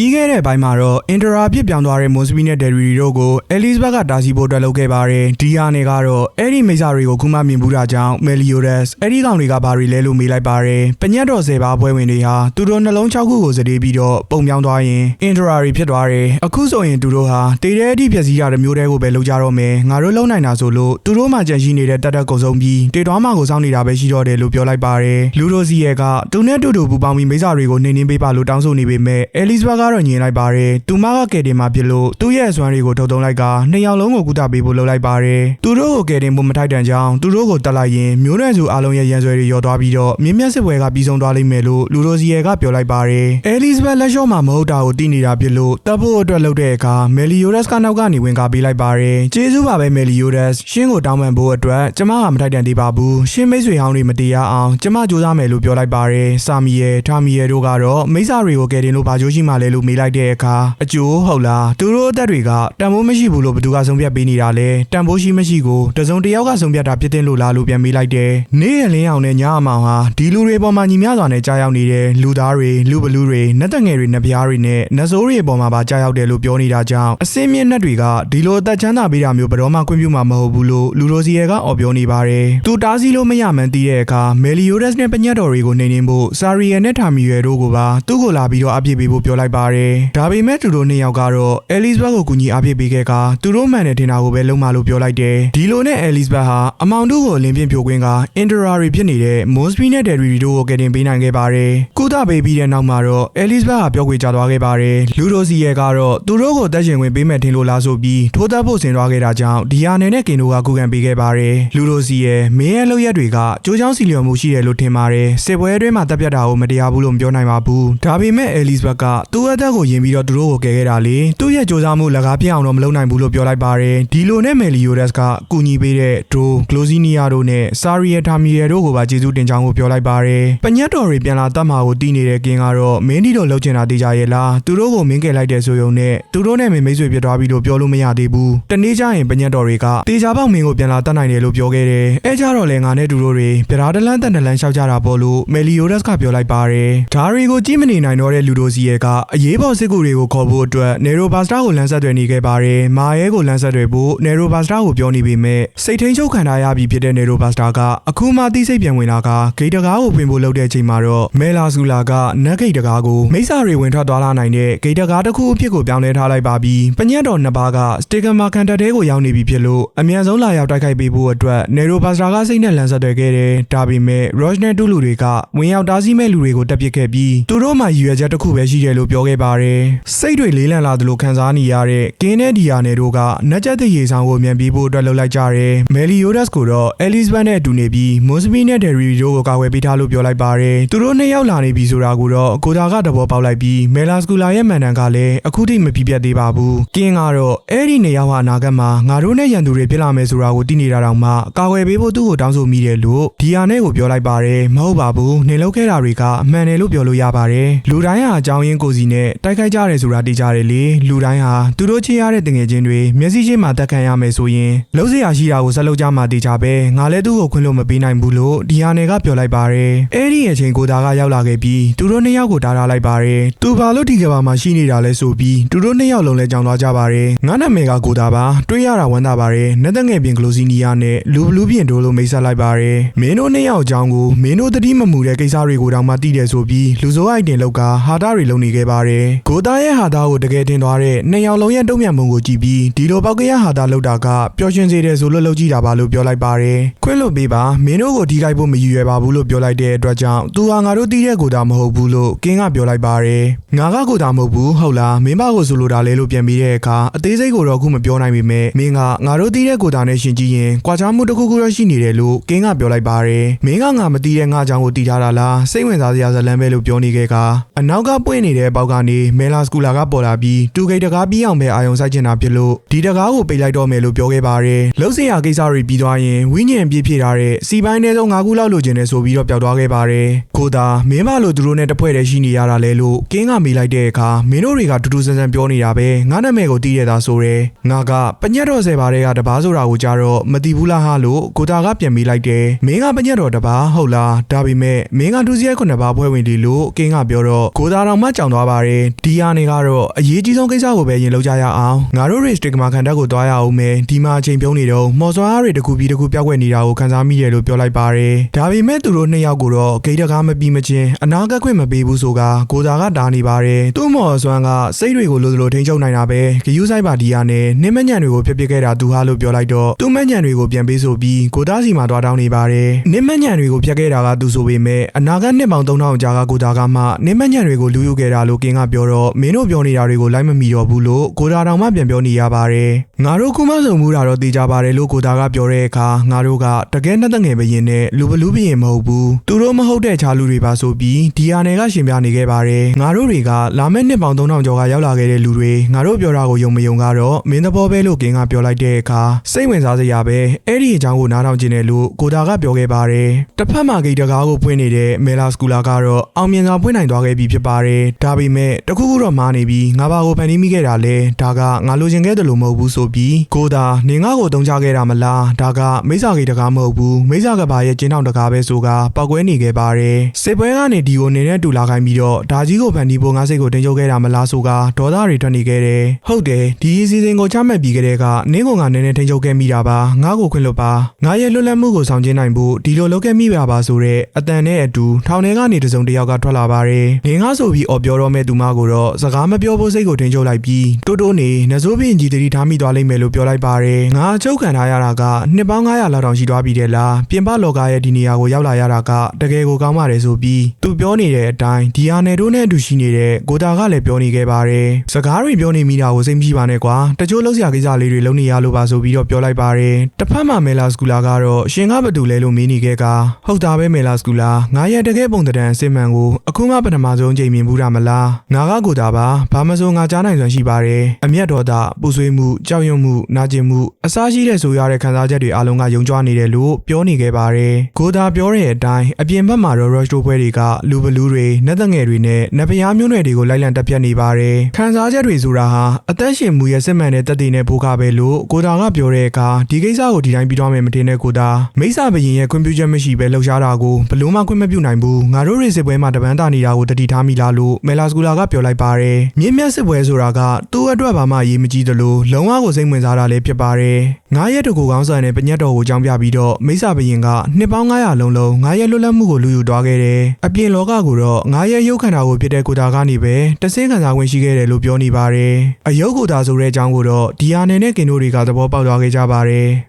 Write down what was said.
ပြီးခဲ့တဲ့ဘိုင်းမှာတော့အင်တရာဖြစ်ပြောင်းသွားတဲ့မွန်စပီနဲ့ဒယ်ရီတို့ကိုအဲလစ်ဘတ်ကတာစီဖို့အတွက်လုပ်ခဲ့ပါတယ်ဒီဟာနဲ့ကတော့အဲ့ဒီမိစ္ဆာတွေကိုခုမှမြင်ဘူးတာကြောင့်မယ်လီယိုဒက်စ်အဲ့ဒီကောင်တွေကဘာတွေလဲလို့မေးလိုက်ပါတယ်ပညတ်တော်ဆယ်ပါပွဲဝင်တွေဟာသူတို့နှလုံး6ခုကိုစတေးပြီးတော့ပုံပြောင်းသွားရင်အင်တရာတွေဖြစ်သွားတယ်အခုဆိုရင်သူတို့ဟာတေတဲ့အထိဖြစ်စည်းတာတစ်မျိုးတည်းကိုပဲလုပ်ကြတော့မယ်ငါတို့လုံနိုင်တာဆိုလို့သူတို့မှကြံရှိနေတဲ့တက်တက်ကုံဆုံးပြီးတေတော်မှကိုစောင့်နေတာပဲရှိတော့တယ်လို့ပြောလိုက်ပါတယ်လူရိုစီရဲ့ကသူနဲ့တူတူပူပေါင်းပြီးမိစ္ဆာတွေကိုနှိမ်နှင်းပေးပါလို့တောင်းဆိုနေပေမဲ့အဲလစ်ဘတ်ကတော့ညင်လိုက်ပါတယ်သူမကကယ်တင်မှာဖြစ်လို့သူ့ရဲ့အစွမ်းတွေကိုထုတ်သုံးလိုက်ကနှစ်ယောက်လုံးကိုကုသပေးဖို့လုပ်လိုက်ပါတယ်သူတို့ကိုကယ်တင်ဖို့မထိုက်တန်ကြောင်းသူတို့ကိုတက်လိုက်ရင်မျိုးနွယ်စုအားလုံးရဲ့ရန်ဆွဲတွေရောသွားပြီးတော့မြင်းမြတ်စစ်ပွဲကပြီးဆုံးသွားလိမ့်မယ်လို့လူရိုစီရဲ့ကပြောလိုက်ပါတယ်အဲလစ်ဘတ်လက်လျှော့မှာမဟုတ်တာကိုသိနေတာဖြစ်လို့တပ်ဖို့အတွက်လုပ်တဲ့အခါမယ်လီယိုဒက်စ်ကနောက်ကနေဝင်ကားပေးလိုက်ပါတယ်ကျေးဇူးပါပဲမယ်လီယိုဒက်စ်ရှင်းကိုတောင်းပန်ဖို့အတွက်ကျမကမထိုက်တန်သေးပါဘူးရှင်းမိတ်ဆွေဟောင်းတွေမတရားအောင်ကျမစူးစမ်းမယ်လို့ပြောလိုက်ပါတယ်စာမီယယ်ထာမီယယ်တို့ကတော့မိစ္ဆာတွေကိုကယ်တင်လို့ဘာကြိုးရှိမှလဲလို့မေးလိုက်တဲ့အခါအကျိုးဟုတ်လားသူတို့အသက်တွေကတန်ဖိုးမရှိဘူးလို့ဘယ်သူကဆုံးဖြတ်ပေးနေတာလဲတန်ဖိုးရှိမရှိကိုတစုံတစ်ယောက်ကဆုံးဖြတ်တာဖြစ်တဲ့လို့လားလို့ပြန်မေးလိုက်တယ်နေ့ရက်လင်းအောင်နဲ့ညအမောင်ဟာဒီလူတွေပေါ်မှာညီမျှစွာနဲ့ကြားရောက်နေတဲ့လူသားတွေလူဘလူးတွေနတ်သက်ငယ်တွေနတ်ပြားတွေနဲ့နတ်ဆိုးတွေပေါ်မှာပါကြားရောက်တယ်လို့ပြောနေတာကြောင့်အစင်းမြင့်နတ်တွေကဒီလိုအသက်ချမ်းသာပေးတာမျိုးဘယ်တော့မှခွင့်ပြုမှာမဟုတ်ဘူးလို့လူရိုစီယဲကအော်ပြောနေပါတယ်သူတားဆီးလို့မရမှန်းသိတဲ့အခါမယ်လီယိုဒက်စ်နဲ့ပညတ်တော်တွေကိုနှိမ်နှင်းဖို့ဆာရီယယ်နဲ့ထာမီယယ်တို့ကိုပါသူ့ကိုလာပြီးတော့အပြစ်ပေးဖို့ပြောလိုက်ပါတယ်ဒါပေမဲ့သူတို့နှစ်ယောက်ကတော့အဲလစ်ဘတ်ကိုကူညီအပြစ်ပေးခဲ့ကသူတို့မှန်တယ်ထင်တာကိုပဲလုံးမလို့ပြောလိုက်တယ်ဒီလိုနဲ့အဲလစ်ဘတ်ဟာအမောင်တို့ကိုအလင်းပြင်းဖြိုခွင်းကအင်တရာရီဖြစ်နေတဲ့မွန်စပီနဲ့ဒယ်ရီတို့ကိုကယ်တင်ပေးနိုင်ခဲ့ပါတယ်ကုသပေးပြီးတဲ့နောက်မှာတော့အဲလစ်ဘတ်ဟာပြောခွေကြသွားခဲ့ပါတယ်လူရိုစီယဲကတော့သူတို့ကိုတက်ရှင်ဝင်ပေးမယ်ထင်လို့လားဆိုပြီးထိုးသက်ဖို့ဆင်သွားခဲ့တာကြောင့်ဒီယာနယ်နဲ့ကင်တို့ကကူကန်ပေးခဲ့ပါတယ်လူရိုစီယဲမင်းရဲ့လုပ်ရက်တွေကကြိုးချောင်းစီလျော်မှုရှိတယ်လို့ထင်ပါတယ်စစ်ပွဲအတွင်းမှာတပ်ပြတ်တာကိုမတရားဘူးလို့မပြောနိုင်ပါဘူးဒါပေမဲ့အဲလစ်ဘတ်ကသူ့အသက်ကိုယင်ပြီးတော့သူတို့ကိုကယ်ခဲ့တာလေသူ့ရဲ့ကြိုးစားမှုလကားပြအောင်တော့မလုပ်နိုင်ဘူးလို့ပြောလိုက်ပါတယ်ဒီလိုနဲ့မယ်လီယိုဒက်စ်ကကူညီပေးတဲ့ဒိုဂလိုဇီနီယာတို့နဲ့ဆာရီယယ်ထာမီယယ်တို့ကိုပါကျေးဇူးတင်ကြောင်းကိုပြောလိုက်ပါတယ်ပညတ်တော်တွေပြန်လာတတ်မှာကိုတည်နေတဲ့ကင်းကတော့မင်းဒီတို့လှုပ်ချင်တာတေးကြရဲ့လားသူတို့ကိုမင်းကယ်လိုက်တဲ့ဆိုယုံနဲ့သူတို့နဲ့မင်းမိတ်ဆွေဖြစ်သွားပြီလို့ပြောလို့မရသေးဘူးတနေ့ကျရင်ပညတ်တော်တွေကတေချာပေါက်မင်းကိုပြန်လာတတ်နိုင်တယ်လို့ပြောခဲ့တယ်အဲကြတော့လေငါနဲ့သူတို့တွေပြဓာတလန်းတန်တလန်းရှောက်ကြတာပေါ့လို့မယ်လီယိုဒက်စ်ကပြောလိုက်ပါတယ်ဒါတွေကိုကြည့်မနေနိုင်တော့တဲ့လူတို့စီရဲ့ကအရေးပေါ်စစ်ကူတွေကိုခေါ်ဖို့အတွက်နေရိုဘာစတာကိုလမ်းဆက်သွယ်နေခဲ့ပါတယ်မာရဲကိုလမ်းဆက်သွယ်ဖို့နေရိုဘာစတာကိုပြောနေပေမဲ့စိတ်ထိန်ချုပ်ခံထားရပြီဖြစ်တဲ့နေရိုဘာစတာကအခုမှသိစိတ်ပြန်ဝင်လာကဂိတ်တကားကိုဖွင့်ဖို့လုပ်တဲ့အချိန်မှာတော့မဲလာဆူလာကနက်ဂိတ်တကားကိုမိစ္ဆာတွေဝင်ထွက်သွားလာနိုင်တဲ့ဂိတ်တကားတစ်ခုအဖြစ်ကိုပြောင်းလဲထားလိုက်ပါပြီပညတ်တော်နှစ်ပါးကစတေဂမာကန်တက်တဲကိုရောက်နေပြီဖြစ်လို့အမြန်ဆုံးလာရောက်တိုက်ခိုက်ပေးဖို့အတွက်နေရိုဘာစတာကစိတ်နဲ့လမ်းဆက်သွယ်ခဲ့တယ်ဒါပေမဲ့ Roche နဲ့တူလူတွေကဝင်ရောက်တားဆီးမဲ့လူတွေကိုတက်ပစ်ခဲ့ပြီးသူတို့မှရည်ရွယ်ချက်တစ်ခုပဲရှိတယ်လို့ပြောခဲ့ပါတယ်စိတ်တွေလေးလံလာသလိုခံစားနေရတဲ့ကင်းနဲ့ဒီယာနယ်တို့ကနက်ကျက်တဲ့ရေဆောင်ကိုမြန်ပြီးဖို့အတွက်လှုပ်လိုက်ကြတယ်မယ်လီယိုဒက်စ်ကိုတော့အဲလစ်ဘတ်နဲ့အတူနေပြီးမွန်စပီနဲ့ဒယ်ရီတို့ကိုကာကွယ်ပေးထားလို့ပြောလိုက်ပါတယ်သူတို့နှစ်ယောက်လာနေပြီဆိုတာကိုတော့ကိုတာကသဘောပေါက်လိုက်ပြီးမယ်လာစကူလာရဲ့မန်တန်ကလည်းအခုထိမပြပြတ်သေးပါဘူးကင်းကတော့အဲ့ဒီနေရာဟာအနာဂတ်မှာငါတို့နဲ့ရန်သူတွေဖြစ်လာမယ်ဆိုတာကိုသိနေတာတောင်မှကာကွယ်ပေးဖို့သူ့ကိုတောင်းဆိုမိတယ်လို့ဒီယာနဲ့ကိုပြောလိုက်ပါတယ်မဟုတ်ပါဘူးနေလောက်ခဲ့တာတွေကအမှန်တယ်လို့ပြောလို့ရပါတယ်လူတိုင်းဟာအကြောင်းရင်းကိုစီနဲ့တိုက်ခိုက်ကြတယ်ဆိုတာသိကြတယ်လေလူတိုင်းဟာသူတို့ချေရတဲ့တငယ်ချင်းတွေမျက်စိရှိမှတက်ခံရမယ်ဆိုရင်လုံးစရာရှိတာကိုဆက်လုပ်ကြမှာသိကြပဲငါလည်းသူ့ကိုခွင့်လို့မပေးနိုင်ဘူးလို့ဒီယာနယ်ကပြောလိုက်ပါတယ်အဲ့ဒီအချိန်ကိုသားကရောက်လာခဲ့ပြီးသူတို့နှစ်ယောက်ကိုတားထားလိုက်ပါတယ်သူဘာလို့ဒီကဘာမှာရှိနေတာလဲဆိုပြီးသူတို့နှစ်ယောက်လုံးလဲကြောင်သွားကြပါတယ်ငါနာမည်ကကိုသားပါတွေးရတာဝမ်းသာပါတယ်နတ်တငယ်ပြင်ဂလိုစီနီယာနဲ့လူဘလူးပြင်တို့လိုမိတ်ဆက်လိုက်ပါတယ်မင်းတို့နှစ်ယောက်အကြောင်းကိုမင်းတို့တတိမမူတဲ့ကိစ္စတွေကိုတောင်မှသိတယ်ဆိုပြီးလူစိုးအိုက်တင်လောက်ကဟာတာတွေလုံနေခဲ့ပါတယ်ကိုသားရဲ့ဟာတာကိုတကယ်တင်သွားတဲ့နှစ်ယောက်လုံးရဲ့တုံ့ပြန်မှုကိုကြည့်ပြီးဒီလိုပောက်ကရဟာတာလောက်တာကပျော်ရွှင်စေတယ်ဆိုလို့လုပ်ကြည့်တာပါလို့ပြောလိုက်ပါတယ်ခွင့်လွတ်ပေးပါမင်းတို့ကိုဒီကိုက်ဖို့မရည်ရွယ်ပါဘူးလို့ပြောလိုက်တဲ့အတွက်ကြောင့်သူဟာငါတို့တီးတဲ့ကိုတာမဟုတ်ဘူးလို့ကင်းကပြောလိုက်ပါတယ်ငါကကိုတာမဟုတ်ဘူးဟုတ်လားမင်းမကိုဆိုလိုတာလဲလို့ပြန်ပြီးတဲ့အခါအသေးစိတ်ကိုတော့အခုမပြောနိုင်ပေမဲ့မင်းကငါတို့တီးတဲ့ကိုတာနဲ့ရှင်ကြည့်ရင်ကွာခြားမှုတစ်ခုခုတော့ရှိနေတယ်လို့ကင်းကပြောလိုက်ပါတယ်မင်းကငါမတီးတဲ့ငါကြောင့်ကိုတီးထားတာလားစိတ်ဝင်စားစရာဇလန်းပဲလို့ပြောနေခဲ့ကအနောက်ကပွင့်နေတဲ့ပေါက်ကနေမဲလာစကူလာကပေါ်လာပြီးတူဂိတ်တကားပြီးအောင်ပဲအာယုံဆိုင်ချင်တာဖြစ်လို့ဒီတကားကိုပိတ်လိုက်တော့မယ်လို့ပြောခဲ့ပါတယ်လှုပ်စရာကိစ္စတွေပြီးသွားရင်ဝိညာဉ်ပြည့်ဖြည့်ထားတဲ့စီပိုင်းထဲဆုံး၅ခုလောက်လိုချင်တယ်ဆိုပြီးတော့ပျောက်သွားခဲ့ပါတယ်ကိုသာမင်းမလို့သူတို့နဲ့တဖွဲ့တည်းရှိနေရတာလဲလို့ကင်းကမေးလိုက်တဲ့အခါမင်းတို့တွေကတူတူဆန်းဆန်းပြောနေတာပဲငါနာမည်ကိုတီးရတာဆိုရဲငါကပညတ်တော်ဆယ်ပါးတဲ့ကတပားဆိုတာကိုကြတော့မတီးဘူးလားဟာလို့ကိုတာကပြန်မေးလိုက်တယ်မင်းကပညတ်တော်တပားဟုတ်လားဒါပေမဲ့မင်းကဒုစရိုက်ခုနှစ်ပါးဖွဲ့ဝင်ဒီလို့ကင်းကပြောတော့ကိုတာတော်မှကြောင်သွားပါတယ်ပါတယ်ဒီဟာနေကတော့အရေးကြီးဆုံးကိစ္စကိုပဲရင်လောက်ကြရအောင်ငါတို့ restrict မှာခံတက်ကိုသွားရအောင်မယ်ဒီမှာအချိန်ပြုံးနေတော့မော်စွာအားတွေတစ်ခုပြီးတစ်ခုပြောက်ွက်နေတာကိုခန်းစားမိတယ်လို့ပြောလိုက်ပါတယ်ဒါပေမဲ့သူတို့နှစ်ယောက်ကိုတော့ဂိတ်တကားမပြီးမချင်းအနာဂတ်ခွင့်မပေးဘူးဆိုကကိုသာကတားနေပါတယ်သူ့မော်စွမ်းကစိတ်တွေကိုလိုလိုထိန်းချုပ်နိုင်တာပဲဂယူးဆိုင်ပါဒီယာနဲ့နင်းမညံတွေကိုဖျက်ပစ်ခဲ့တာသူဟာလို့ပြောလိုက်တော့သူ့မညံတွေကိုပြန်ပေးဆိုပြီးကိုသားစီမှာတွားတောင်းနေပါတယ်နင်းမညံတွေကိုဖျက်ခဲ့တာကသူဆိုပေမဲ့အနာဂတ်နှစ်ပေါင်း3000ကြာကကိုသားကမှနင်းမညံတွေကိုလူယူခဲ့တာလို့ကင်းကပြောတော့မင်းတို့ပြောနေတာတွေကိုလိုက်မမီတော့ဘူးလို့ကိုသားတောင်မှပြန်ပြောနေရပါတယ်ငါတို့ခုမှဆုံမှုတာတော့သိကြပါတယ်လို့ကိုသားကပြောတဲ့အခါငါတို့ကတကယ်နဲ့တငယ်ဘရင်နဲ့လူဘလူးဘရင်မဟုတ်ဘူးသူတို့မဟုတ်တဲ့ခြားလူတွေပါဆိုပြီးဒီယာနယ်ကရှင်ပြနေခဲ့ပါတယ်ငါတို့တွေကလာမယ့်နှစ်ပေါင်း3000ကျော်ကရောက်လာခဲ့တဲ့လူတွေငါတို့ပြောတာကိုယုံမယုံကတော့မင်းသဘောပဲလို့ကင်းကပြောလိုက်တဲ့အခါစိတ်ဝင်စားစရာပဲအဲ့ဒီအကြောင်းကိုနားထောင်ခြင်းတယ်လို့ကိုသားကပြောခဲ့ပါတယ်တစ်ဖက်မှာဂိတ်တကားကိုဖွင့်နေတဲ့မဲလာစကူလာကတော့အောင်မြင်စွာဖွင့်နိုင်သွားခဲ့ပြီဖြစ်ပါတယ်ဒါပေမဲ့တခုခုတော့မားနေပြီးငါဘာကိုဖန်တီးမိခဲ့တာလဲဒါကငါလိုချင်ခဲ့တယ်လို့မဟုတ်ဘူးဆိုပြီးကိုသားနေငါ့ကိုတုံးချခဲ့တာမလားဒါကမိစ္ဆာဂိတ်တကားမဟုတ်ဘူးမိစ္ဆာကဘာရဲ့ကျင်းထောင်တကားပဲဆိုကပောက်ကွဲနေခဲ့ပါတယ်စစ်ပွဲကနေဒီကိုနေနဲ့တူလာခိုင်းပြီးတော့ဒါကြီးကိုဖန်တီးဖို့ငါစိတ်ကိုတင်ကြုတ်ခဲ့တာမလားဆိုကဒေါသတွေထွက်နေခဲ့တယ်ဟုတ်တယ်ဒီအစီအစဉ်ကိုချမှတ်ပြီးကြတဲ့ကနင်းကငါနည်းနည်းတင်ကြုတ်ခဲ့မိတာပါငါ့ကိုခွင့်လွတ်ပါငါရဲ့လွတ်လပ်မှုကိုဆောင်ကျင်းနိုင်ဖို့ဒီလိုလုပ်ခဲ့မိပါပါဆိုတဲ့အတန်နဲ့အတူထောင်ထဲကနေတစုံတစ်ယောက်ကထွက်လာပါတယ်နေငါဆိုပြီးအော်ပြောတော့မဲ့သူမကိုတော့စကားမပြောဖို့စိတ်ကိုတင်ကြုတ်လိုက်ပြီးတိုးတိုးနေနဇိုးပင်ကြီးတတိထားမိသွားလိမ့်မယ်လို့ပြောလိုက်ပါတယ်ငါအချုပ်ခံထားရတာကနှစ်ပေါင်း900လောက်တောင်ရှိသွားပြီတဲ့လားပြင်ပလောကရဲ့ဒီနေရာကိုရောက်လာရတာကတကယ်ကိုကောင်းပါတယ်ဆိုပြီးသူပြောနေတဲ့အတိုင်းဒီဟာနယ်တို့နဲ့အတူရှိနေတဲ့ကိုတာကလည်းပြောနေခဲ့ပါတယ်စကားတွေပြောနေမိတာကိုစိတ်မရှိပါနဲ့ကွာတချို့လောက်စရာကိစ္စလေးတွေလုပ်နေရလို့ပါဆိုပြီးတော့ပြောလိုက်ပါတယ်တစ်ဖက်မှာမဲလာစကူလာကတော့ရှင်ကဘာတူလဲလို့မေးနေခဲ့ကဟုတ်တာပဲမဲလာစကူလာငါရဲ့တကယ်ပုံတံအစစ်မှန်ကိုအခုမှပထမဆုံးချိန်မြင်ဘူးတာမလားငါကကိုတာပါဘာမဆိုငါကြားနိုင်စွမ်းရှိပါတယ်အမျက်တော်တာပူဆွေးမှုကြောက်ရွံ့မှုနာကျင်မှုအစားရှိတဲ့ဆိုရတဲ့ခံစားချက်တွေအလုံးကယုံကြွနေတယ်လို့ပြောနေခဲ့ပါတယ်ကိုတာပြောတဲ့အတိုင်းအပြင်ဘက်မှာတော့ rush တို့ပွဲတွေကလူဘလူးတွေနတ်သက်ငယ်တွေနဲ့နဖျားမျိုးနွယ်တွေကိုလိုက်လံတက်ပြတ်နေပါတယ်ခံစားချက်တွေဆိုတာဟာအသက်ရှင်မှုရဲ့စစ်မှန်တဲ့တက်တည်နဲ့ဘိုးကပဲလို့ကိုတာကပြောတဲ့အခါဒီကိစ္စကိုဒီတိုင်းပြီးတော့မယ်မတင်တဲ့ကိုတာမိစ္ဆာဘရင်ရဲ့ခွင့်ပြုချက်မရှိဘဲလှုပ်ရှားတာကိုဘလို့မှခွင့်မပြုနိုင်ဘူးငါတို့ရေစစ်ပွဲမှာတပန်းတာနေတာကိုတတိထားမိလားလို့မဲလာစကူလာကပြောလိုက်ပါတယ်မြင့်မြတ်စစ်ပွဲဆိုတာကသူ့အတွက်ဘာမှအရေးမကြီးသလိုလုံးဝကိုစိတ်ဝင်စားတာလည်းဖြစ်ပါတယ်ငါရဲ့တကူကောင်းဆန်တဲ့ပညတ်တော်ကိုကြောင်းပြပြီးတော့မိစ္ဆာဘရင်ကနှစ်ပေါင်း900လုံးလုံးငါရဲ့လွတ်လပ်မှုကိုလူယူသွားခဲ့တယ်အပြင်လောကကိုတော့ငါရဲ့ရုပ်ခန္ဓာကိုဖြစ်တဲ့ကိုတာကနေပဲတဆင်းခံစားဝင်ရှိခဲ့တယ်လို့ပြောနေပါတယ်အယုတ်ကိုတာဆိုတဲ့အကြောင်းကိုတော့ဒီယာနယ်နဲ့ကင်တို့တွေကသဘောပေါက်သွားခဲ့ကြပါတယ်